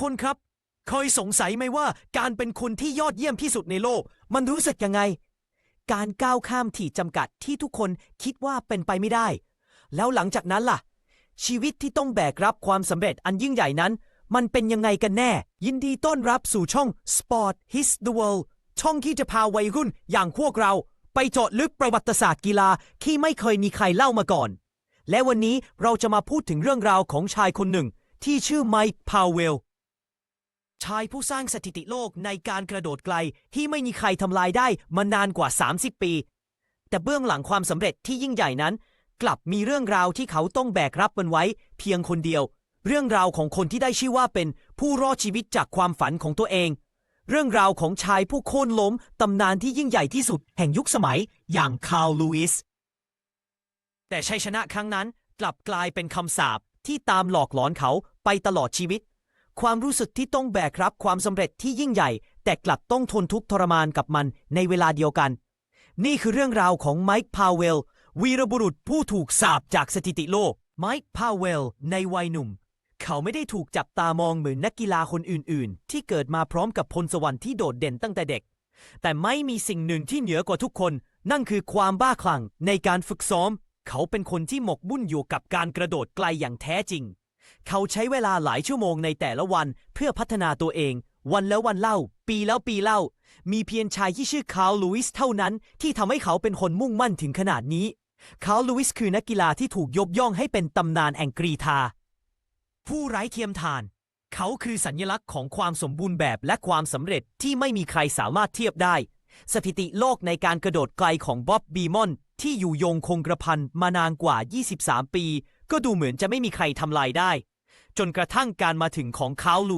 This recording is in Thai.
คนครับ เคยสงสัยไหมว่าการเป็นคนที่ยอดเยี่ยมที่สุดในโลก มันรู้สึกยังไง การก้าวข้ามขีดจำกัดที่ทุกคนคิดว่าเป็นไปไม่ได้ แล้วหลังจากนั้นล่ะ ชีวิตที่ต้องแบกรับความสำเร็จอันยิ่งใหญ่นั้น มันเป็นยังไงกันแน่ ยินดีต้อนรับสู่ช่อง Sport His the World ช่องที่จะพาวัยรุ่นอย่างพวกเรา ไปเจาะลึกประวัติศาสตร์กีฬาที่ไม่เคยมีใครเล่ามาก่อน และวันนี้เราจะมาพูดถึงเรื่องราวของชายคนหนึ่ง ที่ชื่อไมค์พาวเวล ชายผู้สร้างสถิติโลกในการกระโดดไกลที่ไม่มีใครทำลายได้มานานกว่า 30 ปี แต่เบื้องหลังความสำเร็จที่ยิ่งใหญ่นั้น กลับมีเรื่องราวที่เขาต้องแบกรับมันไว้ เพียงคนเดียว เรื่องราวของคนที่ได้ชื่อว่าเป็นผู้รอดชีวิตจากความฝันของตัวเอง เรื่องราวของชายผู้โค่นล้มตำนานที่ยิ่งใหญ่ที่สุดแห่งยุคสมัยอย่างคาร์ลลูอิสแต่ชัยชนะครั้งนั้นกลับกลายเป็นคำสาปที่ตามหลอกหลอนเขาไปตลอดชีวิต ความรู้สึกที่ต้องแบกรับความสำเร็จที่ยิ่งใหญ่ แต่กลับต้องทนทุกข์ทรมานกับมันในเวลาเดียวกัน นี่คือเรื่องราวของไมค์พาวเวลวีรบุรุษผู้ถูกสาปจากสถิติโลก ไมค์พาวเวลในวัยหนุ่ม เขาไม่ได้ถูกจับตามองเหมือนนักกีฬาคนอื่น ๆ ที่เกิดมาพร้อมกับพลสวรรค์ที่โดดเด่นตั้งแต่เด็ก แต่ไม่มีสิ่งหนึ่งที่เหนือกว่าทุกคน นั่นคือความบ้าคลั่งในการฝึกซ้อม เขาเป็นคนที่หมกมุ่นอยู่กับการกระโดดไกลอย่างแท้จริง เขาใช้เวลาหลายชั่วโมงในแต่ละวันเพื่อพัฒนาตัวเอง วันแล้ววันเล่า ปีแล้วปีเล่า มีเพียงชายที่ชื่อคาร์ลลูอิสเท่านั้น ที่ทำให้เขาเป็นคนมุ่งมั่นถึงขนาดนี้ คาร์ลลูอิสคือนักกีฬาที่ถูกยกย่องให้เป็นตำนานแห่งกรีธา ผู้ไร้เทียมทาน เขาคือสัญลักษณ์ของความสมบูรณ์แบบและความสำเร็จที่ไม่มีใครสามารถเทียบได้ สถิติโลกในการกระโดดไกลของบ๊อบบีมอนที่อยู่ยงคงกระพันมานานกว่า 23 ปี ก็ดูเหมือนจะไม่มีใครทำลายได้ จนกระทั่งการมาถึงของคาลลู